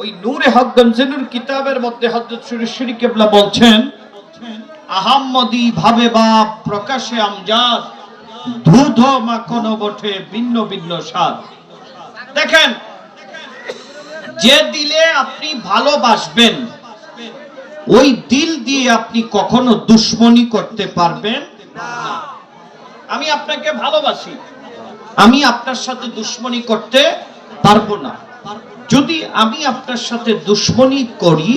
ওই নূরে হক গঞ্জেনুর কিতাবের মধ্যে হজরত সুরেশ্বরী কেবলা বলছেন, আহাম্মদি ভাবে বাপ প্রকাশে আমজাদ দুধ মাখন বটে ভিন্ন ভিন্ন স্বাদ। দেখেন যে দিলে আপনি ভালোবাসবেন, ওই দিল দিয়ে আপনি কখনো দুশ্মনী করতে পারবেন। আমি আপনাকে ভালোবাসি, আমি আপনার সাথে দুশ্মনী করতে পারব না। যদি আমি আপনার সাথে দুশ্মনী করি,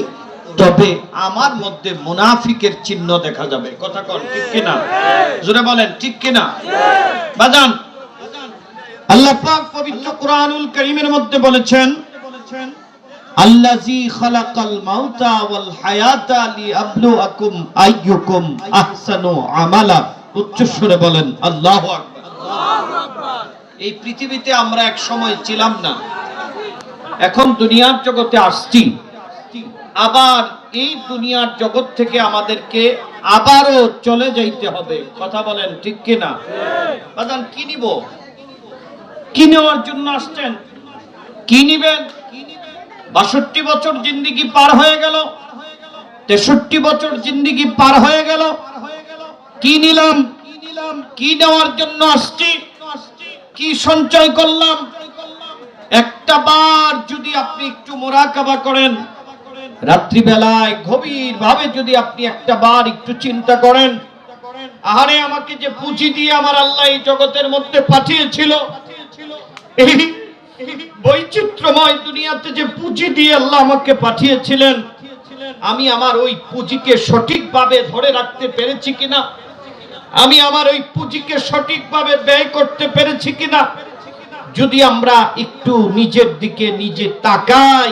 তবে আমার মধ্যে মুনাফিকের চিহ্ন দেখা যাবে। কথা কন, ঠিক কিনা? জোরে বলেন, ঠিক কিনা? বাজান। আল্লাহ পাক পবিত্র কোরআনুল কারীমের মধ্যে বলেছেন আল্লাযী খালাকাল মাউতা ওয়াল হায়াতা আইয়ুকুম আহসানু আমালা। উচ্চ সুরে বলেন, আল্লাহু আকবার। এই পৃথিবীতে আমরা এক সময় ছিলাম না। এখন দুনিয়ার জগতে আসছি। আবার এই দুনিয়ার জগৎ থেকে আমাদেরকে আবারও চলে যাইতে হবে। কথা বলেন ঠিক কিনা? বাজান, কি নিব? কি নেওয়ার জন্য আসছেন? কি নিবেন? বাষট্টি বছর জিন্দিগি পার হয়ে গেল। তেষট্টি বছর জিন্দিগি পার হয়ে গেল। কি নিলাম? কি নেওয়ার জন্য আসছি? কি সঞ্চয় করলাম? একটা বার যদি আপনি একটু মোরাকাবা করেন, রাত্রিবেলায় গভীর ভাবে যদি আপনি একটা বার একটু চিন্তা করেন, আহারে আমাকে যে পুঁজি দিয়ে আমার আল্লাহ এই জগতের মধ্যে পাঠিয়েছিল, এই বৈচিত্র্যময় দুনিয়াতে যে পুঁজি দিয়ে আল্লাহ আমাকে পাঠিয়েছিলেন, আমি আমার ওই পুঁজিকে সঠিকভাবে ধরে রাখতে পেরেছি কিনা? আমি আমার ওই পুঁজিকে সঠিকভাবে ব্যয় করতে পেরেছি কিনা? যদি আমরা একটু নিজের দিকে নিজে তাকাই,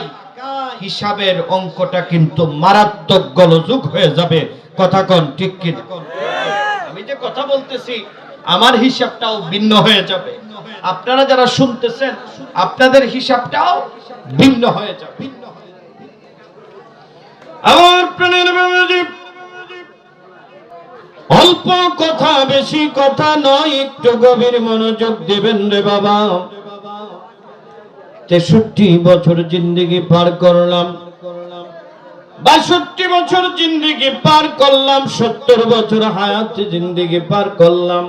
হিসাবের অঙ্কটা কিন্তু মারাত্মক গলযোগ হয়ে যাবে। কথা কন, ঠিক কিনা? আমি যে কথা বলতেছি, আমার হিসাবটাও ভিন্ন হয়ে যাবে। আপনারা যারা শুনতেছেন, আপনাদের হিসাবটাও ভিন্ন হয়ে যাবে। অল্প কথা, বেশি কথা নয়, একটু গভীর মনোযোগ দেবেন রে বাবা। তেষট্টি বছর জিন্দগি পার করলাম। বাষট্টি বছর জিন্দগি পার করলাম। সত্তর বছর হায়াত জিন্দগি পার করলাম।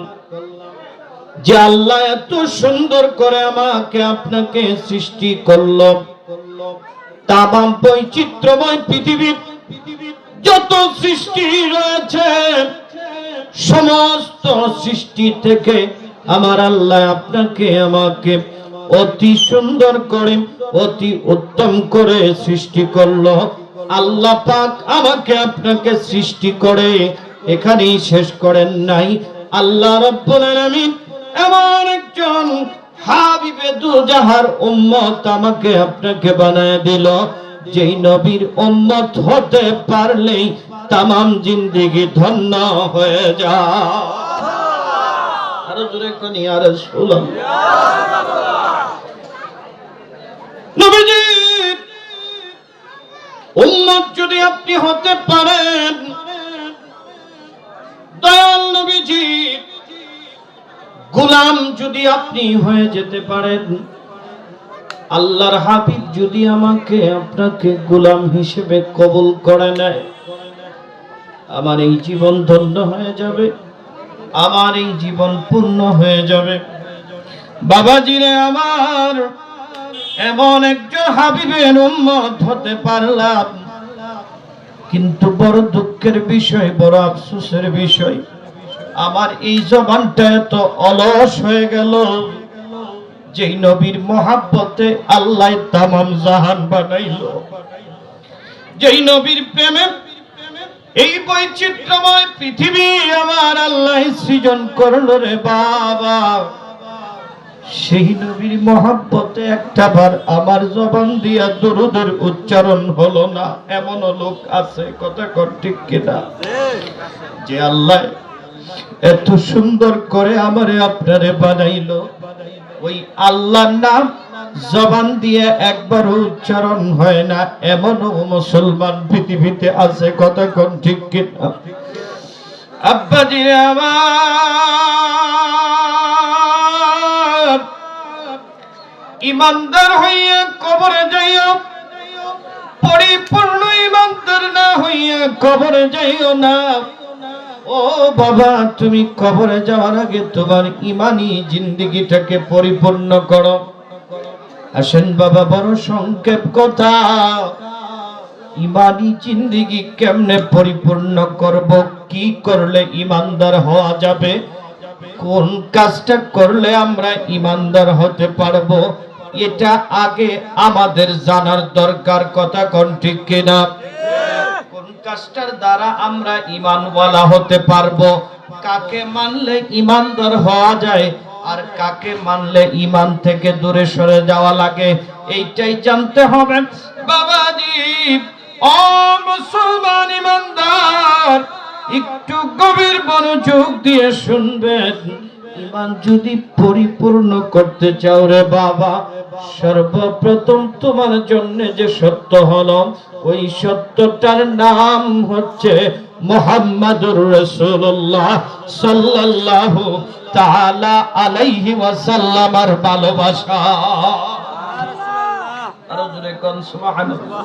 যে আল্লাহ এত সুন্দর করে আমাকে আপনাকে সৃষ্টি করল। তামাম বৈচিত্র্যময় পৃথিবীর যত সৃষ্টি রয়েছে, সমস্ত সৃষ্টি থেকে আমার আল্লাহ আপনাকে আমাকে অতি সুন্দর করে, অতি উত্তম করে সৃষ্টি করল। আল্লাহ পাক আমাকে আপনাকে সৃষ্টি করে, এখানেই শেষ করেন নাই। আল্লাহ রব্বুল আলামিন এমন একজন হাবিবে দুজাহার উম্মত আমাকে আপনাকে বানায় দিল। যেই নবীর উম্মত হতে পারলেই তামাম জিন্দিগি ধন্য হয়ে যায় আরও জোরে আর নবীজি, উম্মত যদি আপনি হতে পারেন, দয়াল নবীজি গোলাম যদি আপনি হয়ে যেতে পারেন, আল্লাহর হাবিব যদি আমাকে আপনাকে গোলাম হিসেবে কবুল করে নেয়, আমার এই জীবন ধন্য হয়ে যাবে, আমার এই জীবন পূর্ণ হয়ে যাবে। বাবাজিরে আমার, এমন একজন হাবিবের উম্মত হতে পারলাম, কিন্তু বড় দুঃখের বিষয়, বড় আফসোসের বিষয় আমার এই জবানটা এত অলস হয়ে গেল। যেই নবীর মহাব্বতে আল্লাহ তামাম জাহান বানাইল। যেই নবীর প্রেমে এই বৈচিত্র্যময় পৃথিবী আমার আল্লাহ সৃজন করল রে বাবা। সেই নবীর মহাব্বতে একটা বার আমার জবান দিয়া দরুদের উচ্চারণ হলো না। এমন লোক আছে, কথা কর ঠিক কিনা? যে আল্লাহ এত সুন্দর করে আমারে আপনারে বানাইলো। ওই আল্লাহর নাম জবান দিয়ে একবার উচ্চারণ হয় না, এমনও মুসলমান পৃথিবীতে আছে কথা কোন ঠিক কিনা? আব্বাজি আমার। ইমানদার হইয়া কবরে যাইও, পরিপূর্ণ ইমানদার না হইয়া কবরে যাইও না। ও বাবা, তুমি কবরে যাওয়ার আগে তোমার ইমানি জিন্দিগিটাকে পরিপূর্ণ করো। আসেন বাবা, বড় সংক্ষেপ কথা। ইমানি জিন্দিগি কেমনে পরিপূর্ণ করব? কি করলে ইমানদার হওয়া যাবে? কোন কাজটা করলে আমরা ইমানদার হতে পারব? এটা আগে আমাদের জানার দরকার, কথা কোন ঠিক কিনা? কোন দ্বারা আমরা ইমানওয়ালা হতে পারব? কাকে মানলে ইমানদার হওয়া যায়? আর কাকে মানলে ইমান থেকে দূরে সরে যাওয়া লাগে? এইটাই জানতে হবে। বাবাজি ও মুসলমান ইমানদার একটু গভীর মনোযোগ দিয়ে শুনবেন। ইমান যদি পরিপূর্ণ করতে চাও রে বাবা, সর্বপ্রথম তোমার জন্য যে সত্য হলো, ওই সত্যটার নাম হচ্ছে মোহাম্মদুর রসুল্লাহ সাল্লাল্লাহু তাআলা আলাইহি ওয়াসাল্লামার ভালোবাসা। আরও জোরে কোন, সুবহানাল্লাহ।